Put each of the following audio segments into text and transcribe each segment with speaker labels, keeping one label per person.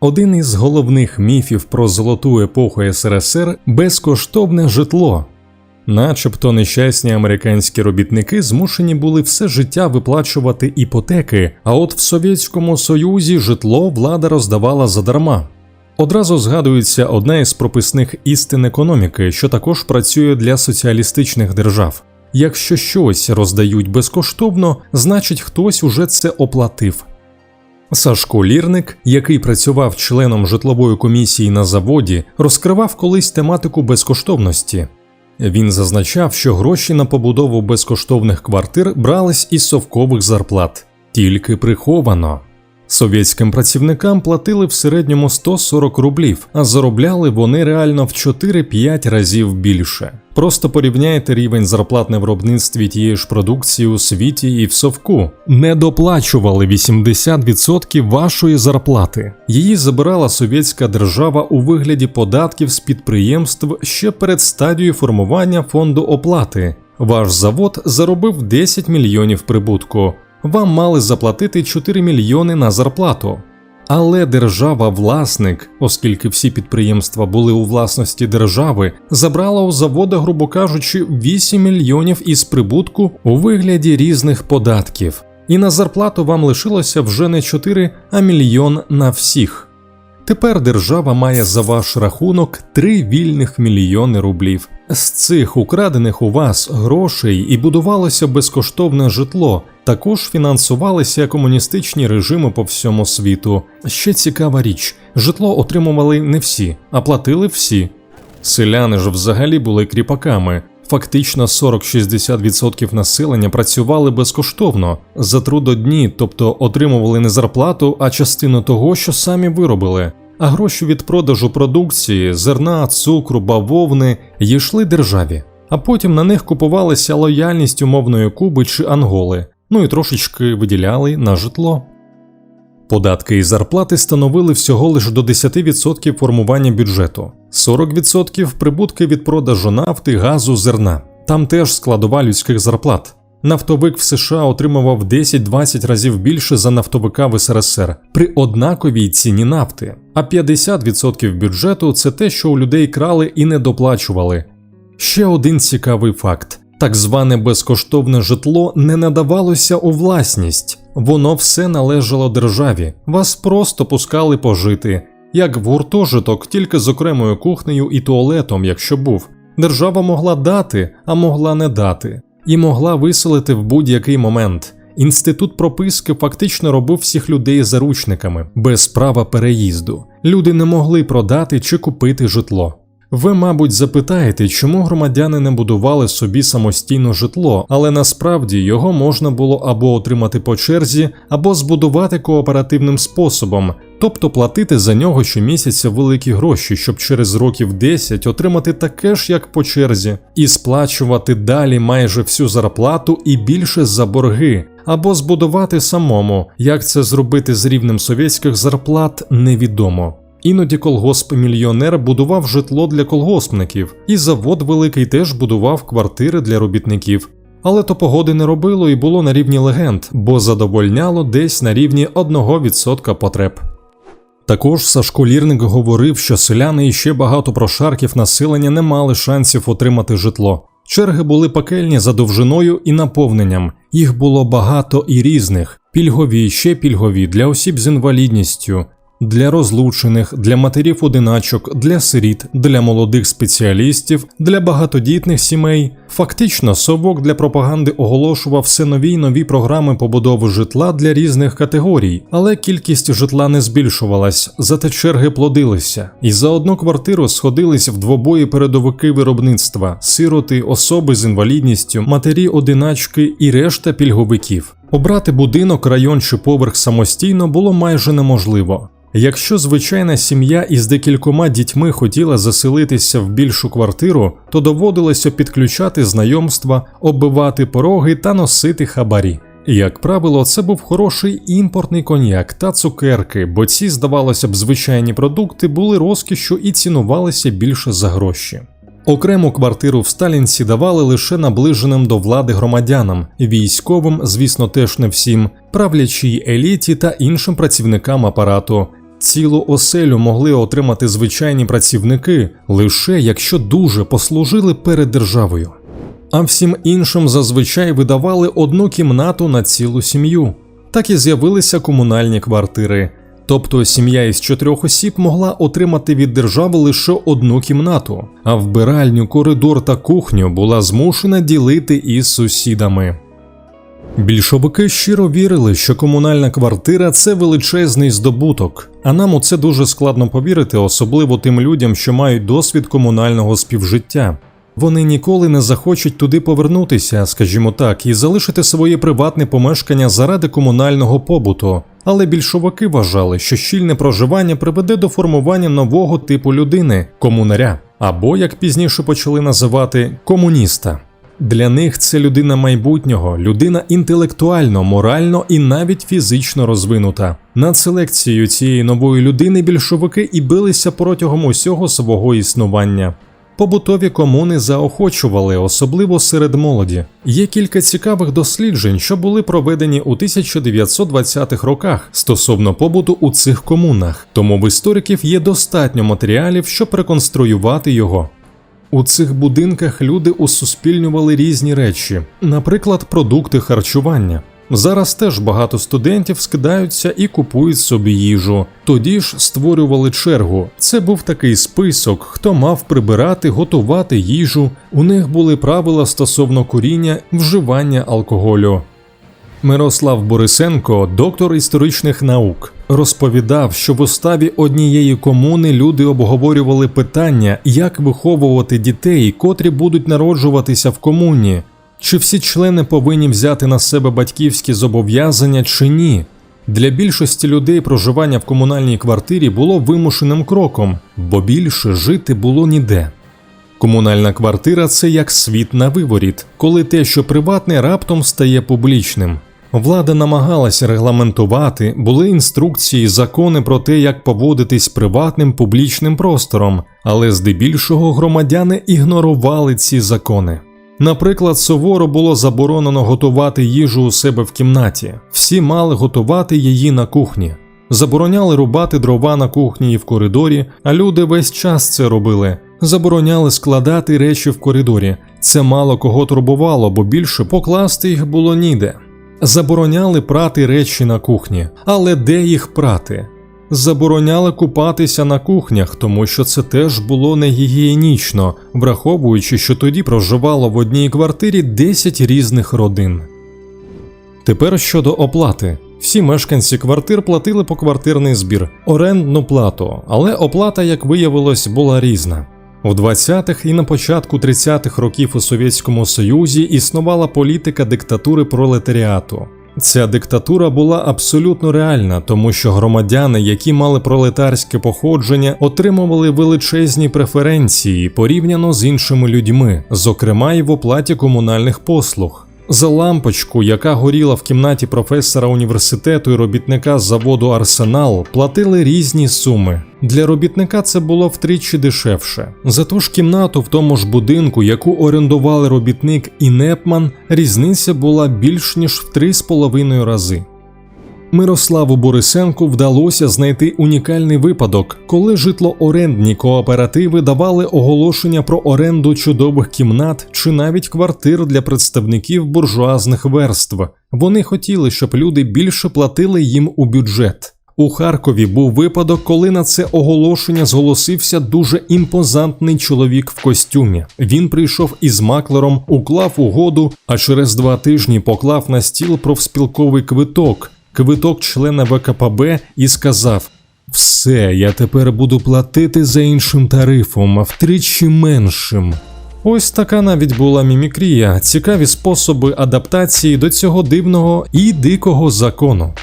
Speaker 1: Один із головних міфів про золоту епоху СРСР безкоштовне житло. Начебто нещасні американські робітники змушені були все життя виплачувати іпотеки, а от в Совєтському Союзі житло влада роздавала задарма. Одразу згадується одна із прописних істин економіки, що також працює для соціалістичних держав. Якщо щось роздають безкоштовно, значить хтось уже це оплатив. Сашко Лірник, який працював членом житлової комісії на заводі, розкривав колись тематику безкоштовності. Він зазначав, що гроші на побудову безкоштовних квартир брались із совкових зарплат, тільки приховано. Совєтським працівникам платили в середньому 140 рублів, а заробляли вони реально в 4-5 разів більше. Просто порівняйте рівень зарплат на виробництві тієї ж продукції у світі і в совку. Не доплачували 80% вашої зарплати. Її забирала совєтська держава у вигляді податків з підприємств ще перед стадією формування фонду оплати. Ваш завод заробив 10 мільйонів прибутку вам мали заплатити 4 мільйони на зарплату. Але держава-власник, оскільки всі підприємства були у власності держави, забрала у завода, грубо кажучи, 8 мільйонів із прибутку у вигляді різних податків, і на зарплату вам лишилося вже не 4, а мільйон на всіх. Тепер держава має за ваш рахунок 3 вільних мільйони рублів. З цих украдених у вас грошей і будувалося безкоштовне житло, також фінансувалися комуністичні режими по всьому світу. Ще цікава річ: житло отримували не всі, а платили всі. Селяни ж взагалі були кріпаками. Фактично 40-60% населення працювали безкоштовно за трудодні, тобто отримували не зарплату, а частину того, що самі виробили. А гроші від продажу продукції, зерна, цукру, бавовни йшли державі, а потім на них купувалися лояльність умовної Куби чи Анголи, ну і трошечки виділяли на житло. Податки і зарплати становили всього лише до 10% формування бюджету, 40% прибутки від продажу нафти, газу, зерна. Там теж складова людських зарплат. Нафтовик в США отримував 10-20 разів більше за нафтовика в СРСР при однаковій ціні нафти, а 50% бюджету це те, що у людей крали і не доплачували. Ще один цікавий факт: так зване безкоштовне житло не надавалося у власність, воно все належало державі, вас просто пускали пожити, як в гуртожиток, тільки з окремою кухнею і туалетом, якщо був. Держава могла дати, а могла не дати і могла виселити в будь-який момент. Інститут прописки фактично робив всіх людей заручниками без права переїзду. Люди не могли продати чи купити житло. Ви, мабуть, запитаєте, чому громадяни не будували собі самостійно житло, але насправді його можна було або отримати по черзі, або збудувати кооперативним способом, тобто платити за нього щомісяця великі гроші, щоб через років 10 отримати таке ж, як по черзі, і сплачувати далі майже всю зарплату і більше за борги. Або збудувати самому, як це зробити з рівнем совєтських зарплат, невідомо. Іноді колгосп-мільйонер будував житло для колгоспників, і завод великий теж будував квартири для робітників. Але то погоди не робило і було на рівні легенд, бо задовольняло десь на рівні 1% потреб. Також Сашко Лірник говорив, що селяни і ще багато прошарків населення не мали шансів отримати житло. Черги були пекельні за довжиною і наповненням, їх було багато і різних, пільгові ще пільгові для осіб з інвалідністю, для розлучених, для матерів-одиначок, для сиріт, для молодих спеціалістів, для багатодітних сімей. Фактично, совок для пропаганди оголошував все нові й нові програми побудови житла для різних категорій, але кількість житла не збільшувалась, зате черги плодилися, і за одну квартиру сходились в двобої передовики виробництва, сироти, особи з інвалідністю, матері-одиначки і решта пільговиків. Обрати будинок, район чи поверх самостійно було майже неможливо. Якщо звичайна сім'я із декількома дітьми хотіла заселитися в більшу квартиру, то доводилося підключати знайомства, оббивати пороги та носити хабарі. Як правило, це був хороший імпортний коньяк та цукерки, бо ці, здавалося б, звичайні продукти були розкішю і цінувалися більше за гроші. Окрему квартиру в Сталінці давали лише наближеним до влади громадянам, військовим, звісно, теж не всім, правлячій еліті та іншим працівникам апарату. Цілу оселю могли отримати звичайні працівники лише якщо дуже послужили перед державою. А всім іншим зазвичай видавали одну кімнату на цілу сім'ю. Так і з'явилися комунальні квартири. Тобто сім'я із чотирьох осіб могла отримати від держави лише одну кімнату, а вбиральню, коридор та кухню була змушена ділити із сусідами. Більшовики щиро вірили, що комунальна квартира це величезний здобуток, а нам у це дуже складно повірити, особливо тим людям, що мають досвід комунального співжиття. Вони ніколи не захочуть туди повернутися, скажімо так, і залишити своє приватне помешкання заради комунального побуту. Але більшовики вважали, що щільне проживання приведе до формування нового типу людини комунаря, або як пізніше почали називати комуніста. Для них це людина майбутнього, людина інтелектуально, морально і навіть фізично розвинута. Над селекцією цієї нової людини більшовики і билися протягом усього свого існування. Побутові комуни заохочували, особливо серед молоді. Є кілька цікавих досліджень, що були проведені у 1920-х роках стосовно побуту у цих комунах, тому в істориків є достатньо матеріалів, щоб реконструювати його. У цих будинках люди усуспільнювали різні речі, наприклад, продукти харчування. Зараз теж багато студентів скидаються і купують собі їжу. Тоді ж створювали чергу. Це був такий список, хто мав прибирати, готувати їжу. У них були правила стосовно куріння, вживання алкоголю. Мирослав Борисенко, доктор історичних наук, розповідав, що в уставі однієї комуни люди обговорювали питання, як виховувати дітей, котрі будуть народжуватися в комуні. Чи всі члени повинні взяти на себе батьківські зобов'язання чи ні? Для більшості людей проживання в комунальній квартирі було вимушеним кроком, бо більше жити було ніде. Комунальна квартира це як світ на виворіт, коли те, що приватне, раптом стає публічним. Влада намагалася регламентувати, були інструкції, закони про те, як поводитись приватним публічним простором, але здебільшого громадяни ігнорували ці закони. Наприклад, суворо було заборонено готувати їжу у себе в кімнаті, всі мали готувати її на кухні. Забороняли рубати дрова на кухні і в коридорі, а люди весь час це робили. Забороняли складати речі в коридорі. Це мало кого турбувало, бо більше покласти їх було ніде. Забороняли прати речі на кухні, але де їх прати? Забороняли купатися на кухнях, тому що це теж було негігієнічно, враховуючи, що тоді проживало в одній квартирі 10 різних родин. Тепер щодо оплати. Всі мешканці квартир платили поквартирний збір, орендну плату, але оплата, як виявилось, була різна. У 20-х і на початку 30-х років у Совєтському Союзі існувала політика диктатури пролетаріату. Ця диктатура була абсолютно реальна, тому що громадяни, які мали пролетарське походження, отримували величезні преференції порівняно з іншими людьми, зокрема й в оплаті комунальних послуг. За лампочку, яка горіла в кімнаті професора університету і робітника з заводу Арсенал, платили різні суми. Для робітника це було втричі дешевше. За ту ж кімнату в тому ж будинку, яку орендували робітник і Непман, різниця була більш ніж в 3,5 рази. Мирославу Борисенку вдалося знайти унікальний випадок, коли житлоорендні кооперативи давали оголошення про оренду чудових кімнат чи навіть квартир для представників буржуазних верств. Вони хотіли, щоб люди більше платили їм у бюджет. У Харкові був випадок, коли на це оголошення зголосився дуже імпозантний чоловік в костюмі. Він прийшов із маклером, уклав угоду, а через два тижні поклав на стіл профспілковий квиток квиток члена ВКПБ і сказав: Все, я тепер буду платити за іншим тарифом, а втричі меншим. Ось така навіть була мімікрія, цікаві способи адаптації до цього дивного і дикого закону.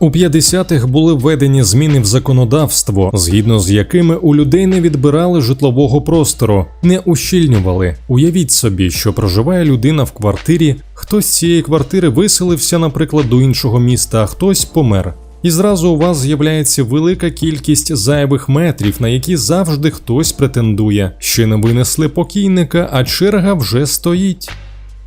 Speaker 1: У 50-х були введені зміни в законодавство, згідно з якими у людей не відбирали житлового простору, не ущільнювали. Уявіть собі, що проживає людина в квартирі, хтось з цієї квартири виселився, наприклад, до іншого міста, а хтось помер. І зразу у вас з'являється велика кількість зайвих метрів, на які завжди хтось претендує. Ще не винесли покійника, а черга вже стоїть.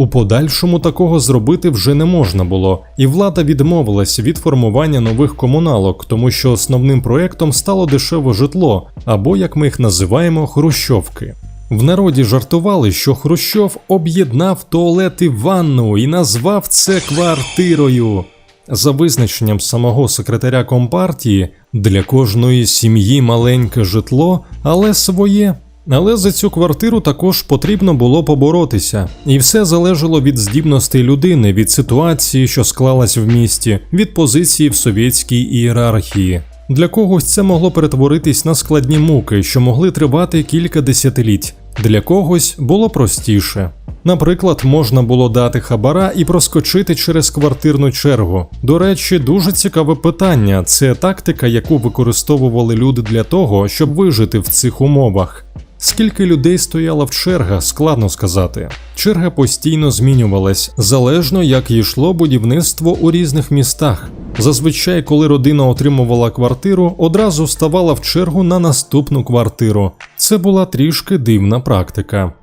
Speaker 1: У подальшому такого зробити вже не можна було, і влада відмовилася від формування нових комуналок, тому що основним проектом стало дешеве житло, або як ми їх називаємо, хрущовки. В народі жартували, що Хрущов об'єднав туалет і ванну і назвав це квартирою. За визначенням самого секретаря компартії, для кожної сім'ї маленьке житло, але своє. Але за цю квартиру також потрібно було поборотися, і все залежало від здібностей людини, від ситуації, що склалась в місті, від позиції в совєтській ієрархії. Для когось це могло перетворитись на складні муки, що могли тривати кілька десятиліть. Для когось було простіше. Наприклад, можна було дати хабара і проскочити через квартирну чергу. До речі, дуже цікаве питання. Це тактика, яку використовували люди для того, щоб вижити в цих умовах. Скільки людей стояло в чергах, складно сказати. Черга постійно змінювалась, залежно як йшло будівництво у різних містах. Зазвичай, коли родина отримувала квартиру, одразу ставала в чергу на наступну квартиру. Це була трішки дивна практика.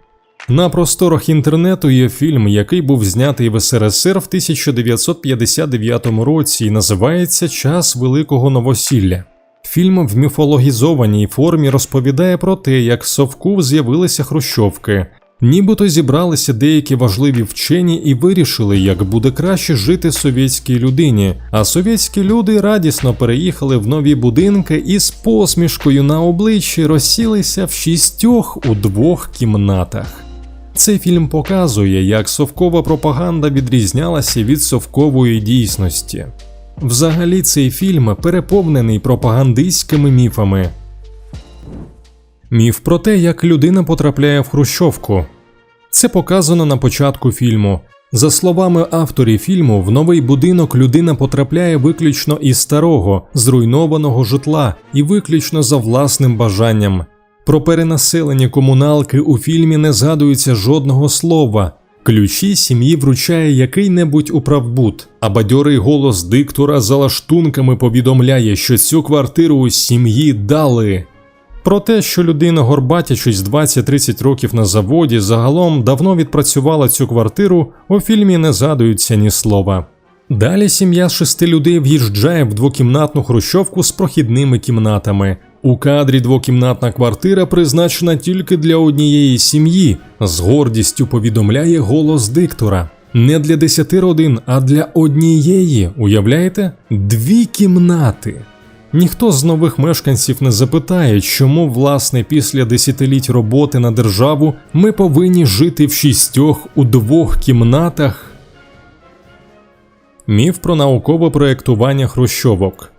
Speaker 1: На просторах інтернету є фільм, який був знятий в СРСР в 1959 році і називається Час Великого Новосілля. Фільм в міфологізованій формі розповідає про те, як в Совку з'явилися хрущовки. Нібито зібралися деякі важливі вчені і вирішили, як буде краще жити совєтській людині. А совєтські люди радісно переїхали в нові будинки і з посмішкою на обличчі розсілися в шістьох у двох кімнатах. Цей фільм показує, як совкова пропаганда відрізнялася від совкової дійсності. Взагалі, цей фільм переповнений пропагандистськими міфами. Міф про те, як людина потрапляє в Хрущовку. Це показано на початку фільму. За словами авторів фільму, в новий будинок людина потрапляє виключно із старого, зруйнованого житла і виключно за власним бажанням. Про перенаселення комуналки у фільмі не згадується жодного слова. Ключі сім'ї вручає який-небудь управбут, а бадьорий голос диктора за лаштунками повідомляє, що цю квартиру сім'ї дали. Про те, що людина горбатячись 20-30 років на заводі, загалом давно відпрацювала цю квартиру, у фільмі не згадується ні слова. Далі сім'я з шести людей в'їжджає в двокімнатну хрущовку з прохідними кімнатами. У кадрі двокімнатна квартира призначена тільки для однієї сім'ї, з гордістю повідомляє голос диктора. Не для десяти родин, а для однієї, уявляєте? Дві кімнати. Ніхто з нових мешканців не запитає, чому, власне, після десятиліть роботи на державу ми повинні жити в шістьох у двох кімнатах. Міф про наукове проєктування хрущовок.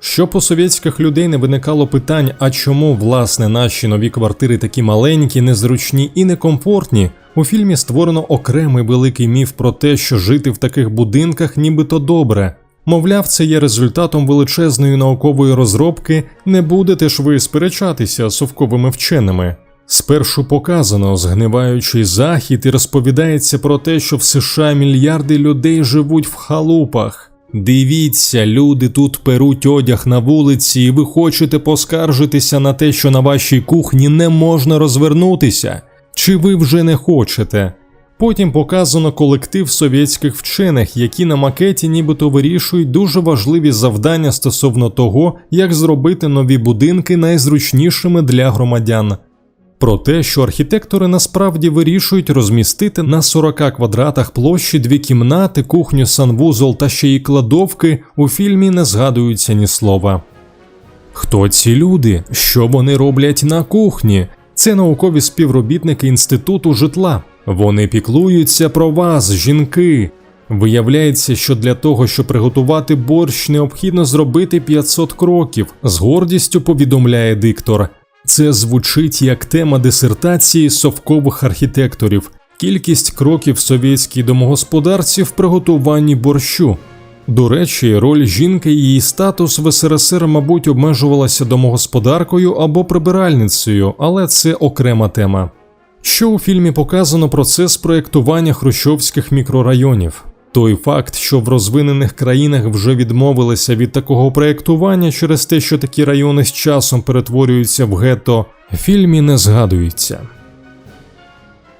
Speaker 1: Щоб у совєтських людей не виникало питань, а чому власне наші нові квартири такі маленькі, незручні і некомфортні, у фільмі створено окремий великий міф про те, що жити в таких будинках нібито добре. Мовляв, це є результатом величезної наукової розробки, не будете ж ви сперечатися з совковими вченими. Спершу показано згниваючий захід і розповідається про те, що в США мільярди людей живуть в халупах. Дивіться, люди тут перуть одяг на вулиці, і ви хочете поскаржитися на те, що на вашій кухні не можна розвернутися, чи ви вже не хочете? Потім показано колектив совєтських вчених, які на макеті нібито вирішують дуже важливі завдання стосовно того, як зробити нові будинки найзручнішими для громадян. Про те, що архітектори насправді вирішують розмістити на 40 квадратах площі дві кімнати, кухню, санвузол та ще й кладовки, у фільмі не згадується ні слова. Хто ці люди? Що вони роблять на кухні? Це наукові співробітники інституту житла. Вони піклуються про вас, жінки. Виявляється, що для того, щоб приготувати борщ, необхідно зробити 500 кроків, з гордістю повідомляє диктор. Це звучить як тема дисертації совкових архітекторів, кількість кроків совєтській домогосподарці в приготуванні борщу. До речі, роль жінки і її статус в СРСР, мабуть, обмежувалася домогосподаркою або прибиральницею, але це окрема тема. Що у фільмі показано процес проєктування хрущовських мікрорайонів. Той факт, що в розвинених країнах вже відмовилися від такого проєктування через те, що такі райони з часом перетворюються в гетто, в фільмі не згадується.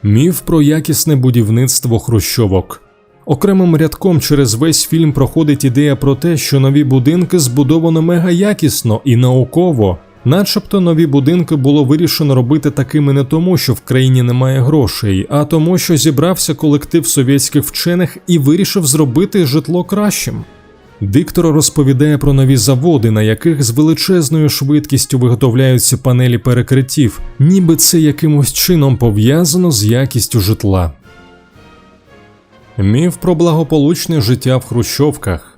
Speaker 1: Міф про якісне будівництво хрущовок. Окремим рядком через весь фільм проходить ідея про те, що нові будинки збудовано мега якісно і науково, начебто нові будинки було вирішено робити такими не тому, що в країні немає грошей, а тому, що зібрався колектив совєтських вчених і вирішив зробити житло кращим. Диктор розповідає про нові заводи, на яких з величезною швидкістю виготовляються панелі перекриттів, ніби це якимось чином пов'язано з якістю житла. Міф про благополучне життя в хрущовках.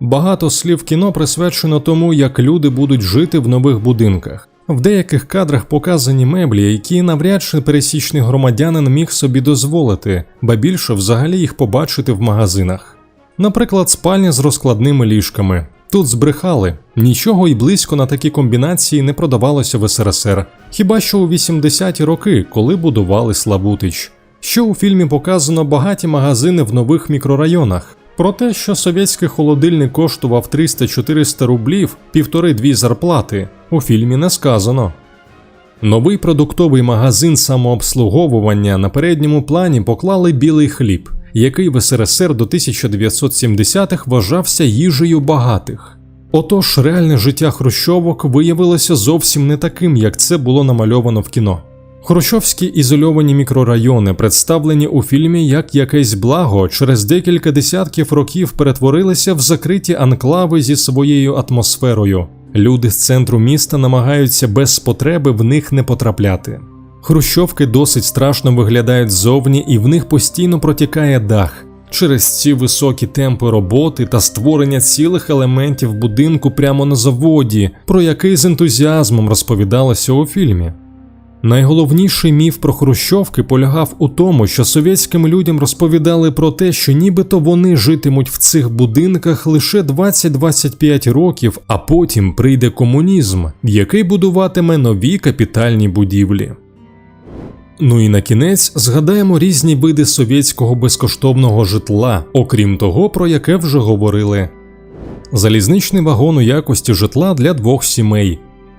Speaker 1: Багато слів кіно присвячено тому, як люди будуть жити в нових будинках. В деяких кадрах показані меблі, які навряд чи пересічний громадянин міг собі дозволити, ба більше взагалі їх побачити в магазинах. Наприклад, спальня з розкладними ліжками. Тут збрехали, нічого й близько на такі комбінації не продавалося в СРСР, хіба що у 80-ті роки, коли будували Славутич. Що у фільмі показано багаті магазини в нових мікрорайонах. Про те, що совєтський холодильник коштував 300-400 рублів, півтори-дві зарплати, у фільмі не сказано. Новий продуктовий магазин самообслуговування на передньому плані поклали білий хліб, який в СРСР до 1970-х вважався їжею багатих. Отож, реальне життя хрущовок виявилося зовсім не таким, як це було намальовано в кіно. Хрущовські ізольовані мікрорайони, представлені у фільмі як якесь благо, через декілька десятків років перетворилися в закриті анклави зі своєю атмосферою. Люди з центру міста намагаються без потреби в них не потрапляти. Хрущовки досить страшно виглядають ззовні, і в них постійно протікає дах. Через ці високі темпи роботи та створення цілих елементів будинку прямо на заводі, про який з ентузіазмом розповідалося у фільмі. Найголовніший міф про хрущовки полягав у тому, що совєтським людям розповідали про те, що нібито вони житимуть в цих будинках лише 20-25 років, а потім прийде комунізм, який будуватиме нові капітальні будівлі. Ну і на кінець згадаємо різні види совєтського безкоштовного житла, окрім того, про яке вже говорили. Залізничний вагон у якості житла для двох сімей.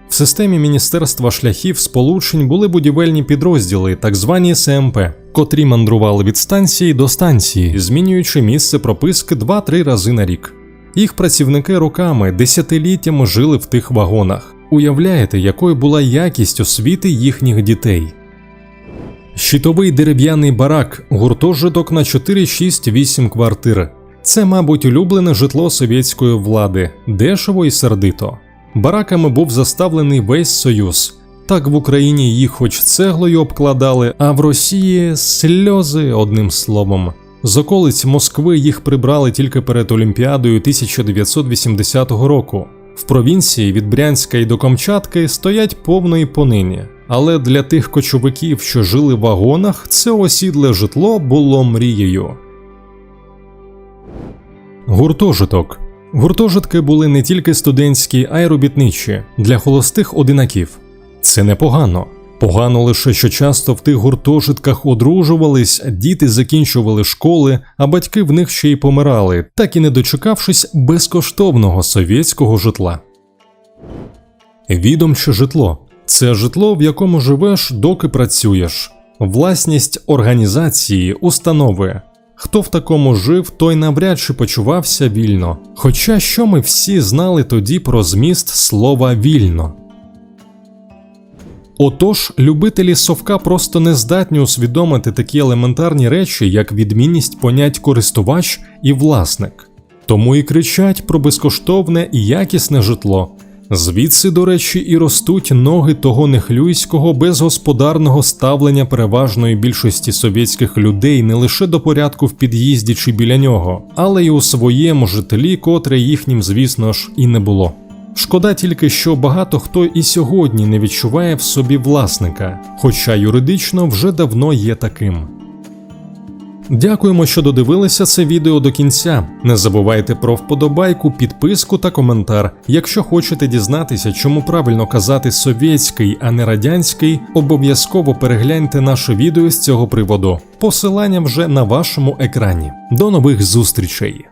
Speaker 1: В системі Міністерства шляхів сполучень були будівельні підрозділи, так звані СМП, котрі мандрували від станції до станції, змінюючи місце прописки 2-3 рази на рік. Їх працівники роками, десятиліттями жили в тих вагонах. Уявляєте, якою була якість освіти їхніх дітей? Щитовий дерев'яний барак, гуртожиток на 4-6-8 квартир. Це, мабуть, улюблене житло совєтської влади, дешево і сердито. Бараками був заставлений весь союз. Так в Україні їх хоч цеглою обкладали, а в Росії сльози одним словом. З околиць Москви їх прибрали тільки перед Олімпіадою 1980 року. В провінції від Брянська й до Камчатки стоять повно і понині. Але для тих кочовиків, що жили в вагонах, це осідле житло було мрією. Гуртожиток Гуртожитки були не тільки студентські, а й робітничі для холостих одинаків. Це непогано. Погано лише, що часто в тих гуртожитках одружувались, діти закінчували школи, а батьки в них ще й помирали, так і не дочекавшись безкоштовного совєтського житла. Відомче житло це житло, в якому живеш, доки працюєш, власність організації, установи. Хто в такому жив, той навряд чи почувався вільно. Хоча що ми всі знали тоді про зміст слова вільно. Отож, любителі совка просто не здатні усвідомити такі елементарні речі, як відмінність понять користувач і власник, тому і кричать про безкоштовне і якісне житло. Звідси, до речі, і ростуть ноги того нехлюйського безгосподарного ставлення переважної більшості совєтських людей не лише до порядку в під'їзді чи біля нього, але й у своєму житлі, котре їхнім, звісно ж, і не було. Шкода тільки, що багато хто і сьогодні не відчуває в собі власника, хоча юридично вже давно є таким. Дякуємо, що додивилися це відео до кінця. Не забувайте про вподобайку, підписку та коментар. Якщо хочете дізнатися, чому правильно казати совєтський, а не радянський, обов'язково перегляньте наше відео з цього приводу. Посилання вже на вашому екрані. До нових зустрічей!